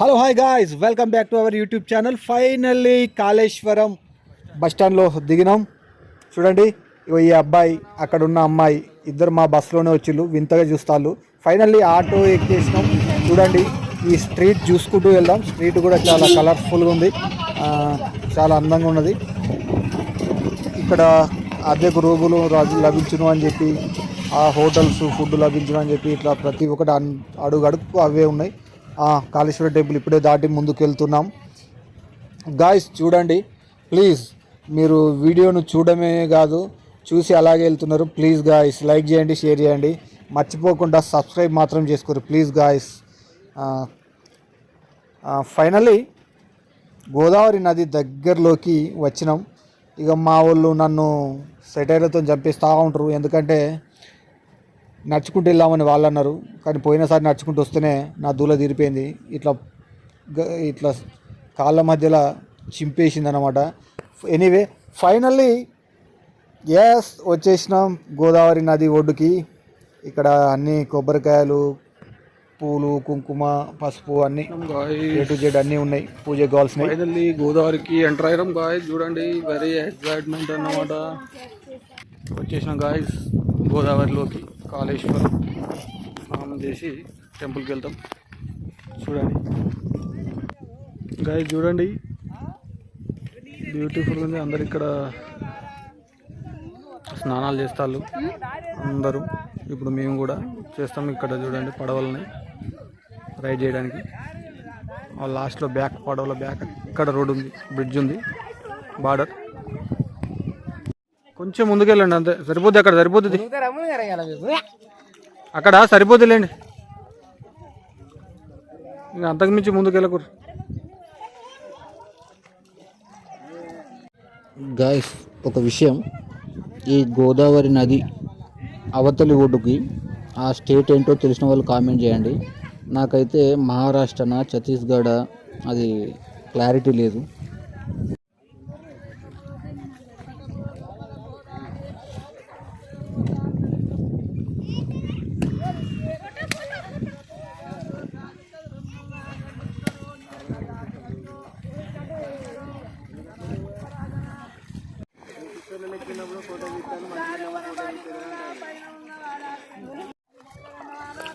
Hello hi guys welcome back to our YouTube channel finally Kaleshwaram bus స్టాండ్లో దిగినాం. చూడండి ఈ అబ్బాయి అక్కడ ఉన్న అమ్మాయి ఇద్దరు మా బస్సులోనే వచ్చిళ్ళు వింతగా చూస్తాళ్ళు. Finally auto ఎక్కేసినాం. చూడండి ఈ స్ట్రీట్ చూసుకుంటూ వెళ్దాం. స్ట్రీట్ కూడా చాలా కలర్ఫుల్గా ఉంది. చాలా అందంగా ఉన్నది. ఇక్కడ అద్దెకు రూములు రాజు లభించును అని చెప్పి ఆ హోటల్స్ ఫుడ్ లభించును అని చెప్పి ఇట్లా ప్రతి ఒక్కటి అడుగు అడుగు అవే ఉన్నాయి. కాళేశ్వర టెంపుల్ ఇప్పుడే దాటి ముందుకు వెళ్తున్నాం గాయస్ చూడండి. ప్లీజ్ మీరు వీడియోను చూడమే కాదు చూసి అలాగే వెళ్తున్నారు. ప్లీజ్ గాయస్ లైక్ చేయండి షేర్ చేయండి. మర్చిపోకుండా సబ్స్క్రైబ్ మాత్రం చేసుకోరు. ప్లీజ్ గాయస్ ఫైనల్లీ గోదావరి నది దగ్గరలోకి వచ్చినాం. ఇక మా వాళ్ళు నన్ను సెటైర్లతో చంపేస్తూ ఉంటారు. ఎందుకంటే నడుచుకుంటూ వెళ్ళామని వాళ్ళు అన్నారు. కానీ పోయినసారి నడుచుకుంటూ వస్తేనే నా దూల తీరిపోయింది. ఇట్లా ఇట్లా కాళ్ళ మధ్యలో చింపేసింది అనమాట ఎనీవే ఫైనల్లీ ఎస్ వచ్చేసినాం గోదావరి నది ఒడ్డుకి. ఇక్కడ అన్ని కొబ్బరికాయలు పూలు కుంకుమ పసుపు అన్ని ఏ టు జెడ్ అన్నీ ఉన్నాయి. పూజకి కావాల్సినవి. ఫైనల్లీ గోదావరికి ఎంటర్ అయ్యాం గాయస్ చూడండి వెరీ ఎక్సైట్మెంట్ అన్నమాట. వచ్చేసినాం గాయస్ గోదావరిలోకి. కాళేశ్వరం స్నానం చేసి టెంపుల్కి వెళ్తాం. చూడండి. గాయ చూడండి. బ్యూటిఫుల్ ఉంది. అందరు ఇక్కడ స్నానాలు చేస్తారు. అందరూ. ఇప్పుడు మేము కూడా చేస్తాం ఇక్కడ చూడండి పడవలని. రైడ్ చేయడానికి. ఆ లాస్ట్లో బ్యాక్ పడవల బ్యాక్ అక్కడ రోడ్ ఉంది బ్రిడ్జ్ ఉంది బార్డర్ కొంచెం ముందుకెళ్ళండి అంతే. సరిపోద్ది అక్కడ సరిపోతుంది అక్కడ సరిపోతుందిలేండి ఇంకా అంతకుమించి ముందుకెళ్ళకూరు గాయస్ ఒక విషయం. ఈ గోదావరి నది అవతలి ఒడ్డుకి ఆ స్టేట్ ఏంటో తెలిసిన వాళ్ళు కామెంట్ చేయండి. నాకైతే మహారాష్ట్రనా ఛత్తీస్గఢ్ అది క్లారిటీ లేదు.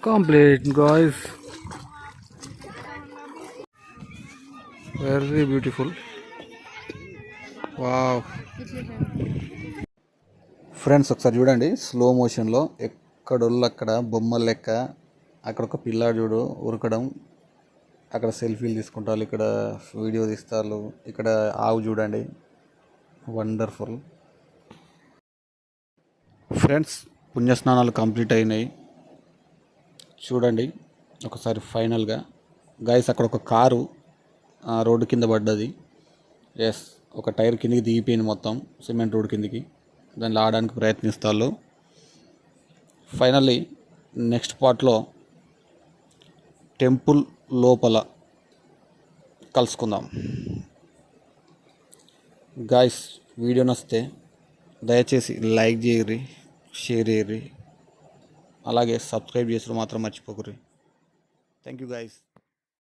Complete guys very beautiful wow friends ఒకసారి చూడండి. స్లో మోషన్లో ఎక్కడోళ్ళు అక్కడ బొమ్మలు లెక్క అక్కడ ఒక పిల్లాడు చూడు ఉరకడం. అక్కడ సెల్ఫీలు తీసుకుంటారు ఇక్కడ వీడియో తీస్తారు ఇక్కడ ఆవు చూడండి. వండర్ఫుల్ ఫ్రెండ్స్ పుణ్యస్నానాలు కంప్లీట్ అయినాయి. చూడండి ఒకసారి ఫైనల్గా. గాయస్ అక్కడ ఒక కారు రోడ్డు కింద పడ్డది. ఎస్ ఒక టైర్ కిందికి దిగిపోయింది మొత్తం సిమెంట్ రోడ్ కిందికి. దాన్ని లాడడానికి ప్రయత్నిస్తారు ఫైనల్లీ నెక్స్ట్ పార్ట్లో టెంపుల్ లోపల కలుసుకుందాం. గాయస్ వీడియో నచ్చితే దయచేసి లైక్ చేయరి షేర్ చేయర్రి అలాగే సబ్స్క్రైబ్ చేసుడు మాత్రం మర్చిపోకుర్రి. Thank you guys